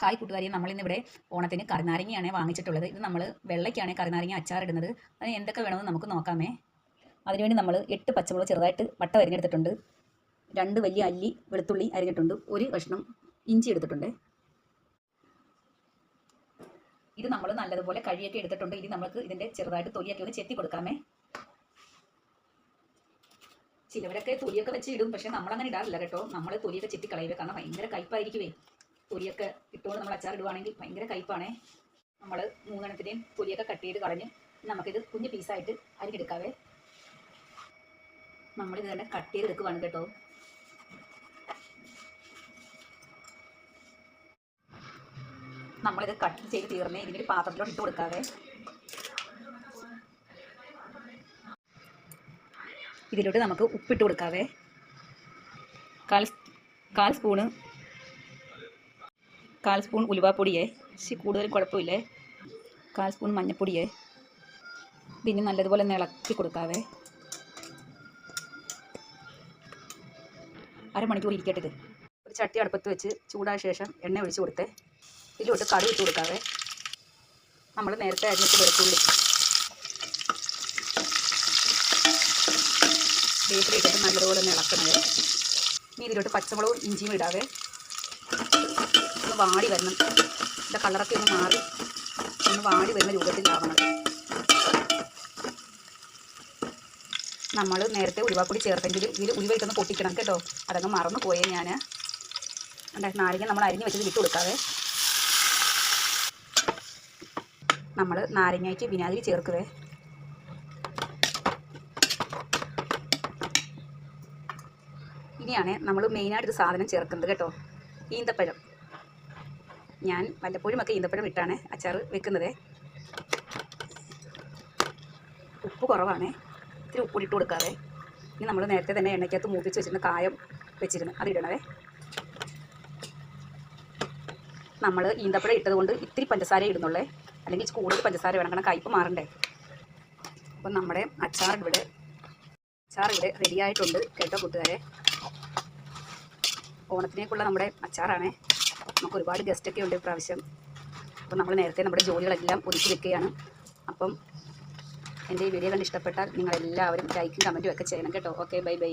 Hi കൂട്ടുകാരി നമ്മളിന്നിവിടെ ഓണത്തിന് കറിനാരങ്ങയാണ് വാങ്ങിച്ചിട്ടുള്ളത്. ഇത് നമ്മൾ വെള്ളയ്ക്കാണ് കറിനാരങ്ങ അച്ചാറിടുന്നത് അതിന് എന്തൊക്കെ വേണമെന്ന് നമുക്ക് നോക്കാമേ. അതിനുവേണ്ടി നമ്മൾ എട്ട് പച്ചമുളക് ചെറുതായിട്ട് വട്ട അരിഞ്ഞെടുത്തിട്ടുണ്ട്. രണ്ട് വലിയ അല്ലി വെളുത്തുള്ളി അരിഞ്ഞിട്ടുണ്ട്. ഒരു കഷ്ണം ഇഞ്ചി എടുത്തിട്ടുണ്ട്. ഇത് നമ്മൾ നല്ലതുപോലെ കഴിയൊക്കെ എടുത്തിട്ടുണ്ട്. ഇനി നമുക്ക് ഇതിന്റെ ചെറുതായിട്ട് തൊലിയൊക്കെ ഒന്ന് ചെത്തി കൊടുക്കാമേ. ചിലവരൊക്കെ തൊലിയൊക്കെ വെച്ച് ഇടും പക്ഷെ നമ്മളങ്ങനെ ഇടാറില്ല കേട്ടോ. നമ്മൾ തൊലിയൊക്കെ ചെത്തി കളയുക. കാരണം ഭയങ്കര കയ്പായിരിക്കുവേ. തൊലിയൊക്കെ ഇട്ടുകൊണ്ട് നമ്മൾ അച്ചാർ ഇടുവാണെങ്കിൽ ഭയങ്കര കയ്പാണേ. നമ്മൾ മൂന്നെണ്ണത്തിന്റെയും തൊലിയൊക്കെ കട്ട് ചെയ്ത് കളഞ്ഞ് നമുക്കിത് കുഞ്ഞ് പീസായിട്ട് അരിഞ്ഞെടുക്കാവേ. നമ്മളിത് തന്നെ കട്ട് ചെയ്ത് എടുക്കുവാണ് കേട്ടോ. നമ്മളിത് കട്ട് ചെയ്ത് തീർന്നേ ഇതിന്റെ പാത്രത്തിലോട്ട് ഇട്ട് കൊടുക്കാവേ. ഇതിലോട്ട് നമുക്ക് ഉപ്പിട്ട് കൊടുക്കാവേ. കാൽ കാൽ സ്പൂണ് കാൽ സ്പൂൺ ഉലുവാപ്പൊടിയേ. പക്ഷേ കൂടുതൽ കുഴപ്പമില്ലേ? കാൽ സ്പൂൺ മഞ്ഞൾപ്പൊടിയേ പിന്നെ നല്ലതുപോലെ ഒന്ന് ഇളക്കി കൊടുക്കാവേ. അരമണിക്കൂർ ഇരിക്കട്ടെ ഇത്. ഒരു ചട്ടി അടുപ്പത്ത് വെച്ച് ചൂടായ ശേഷം എണ്ണ ഒഴിച്ച് കൊടുത്ത്. ഇതിലോട്ട് കടുക് ഇട്ട് കൊടുക്കാവേ. നമ്മൾ നേരത്തെ അരിഞ്ഞിട്ട് വെളുത്തുള്ളി. വേപ്പിലിട്ടിട്ട് നല്ലതുപോലെ ഒന്ന് ഇളക്കണേ ഇനി ഇതിലോട്ട് പച്ചമുളകും ഇഞ്ചിയും ഇടാവേ. വാടി വരണം. ഇതിന്റെ കളറൊക്കെ ഒന്ന് മാറി ഒന്ന് വാടി വരുന്ന രൂപത്തിലാവണം. നമ്മൾ നേരത്തെ ഉലുവാപ്പൊടി ചേർത്തെങ്കിൽ ഇതിൽ ഉലുവ പൊട്ടിക്കണം കേട്ടോ. അതങ്ങ് മറന്നു പോയേ ഞാൻ നാരങ്ങ നമ്മൾ അരിഞ്ഞ് വെച്ചത് വിട്ട് കൊടുക്കാവേ. നമ്മൾ നാരങ്ങയ്ക്ക് വിനാഗിരി ചേർക്കുവേ. ഇനിയാണ് നമ്മൾ മെയിനായിട്ട് ഇത് സാധനം ചേർക്കുന്നത് കേട്ടോ. ഈന്തപ്പഴം. ഞാൻ വല്ലപ്പോഴും ഒക്കെ ഈന്തപ്പഴം ഇട്ടാണ് അച്ചാർ വെക്കുന്നത്. ഉപ്പ് കുറവാണ്. ഇത്തിരി ഉപ്പ് ഇട്ട് കൊടുക്കാതെ ഇനി നമ്മൾ നേരത്തെ തന്നെ എണ്ണയ്ക്കകത്ത് മൂപ്പിച്ച് വെച്ചിരുന്ന കായം വെച്ചിരുന്നു. അതിടണവേ നമ്മൾ ഈന്തപ്പഴം ഇട്ടതുകൊണ്ട് ഇത്തിരി പഞ്ചസാര ഇടുന്നുള്ളേ. അല്ലെങ്കിൽ കൂടുതൽ പഞ്ചസാര വേണം. കാരണം കയ്പ്പ് മാറണ്ടേ. അപ്പം നമ്മുടെ അച്ചാർ ഇവിടെ അച്ചാർ ഇവിടെ റെഡി ആയിട്ടുണ്ട് കേട്ടോ കൂട്ടുകാരെ. ഓണത്തിനേക്കുള്ള നമ്മുടെ അച്ചാറാണേ. നമുക്ക് ഒരുപാട് ഗസ്റ്റൊക്കെ ഉണ്ട് ഇപ്രാവശ്യം. അപ്പോൾ നമ്മൾ നേരത്തെ നമ്മുടെ ജോലികളെല്ലാം ഒതുക്കി വെക്കുകയാണ്. അപ്പം എന്റെ ഈ വീഡിയോ കണ്ട് ഇഷ്ടപ്പെട്ടാൽ നിങ്ങളെല്ലാവരും ലൈക്കും കമന്റും ഒക്കെ ചെയ്യണം കേട്ടോ. Okay bye bye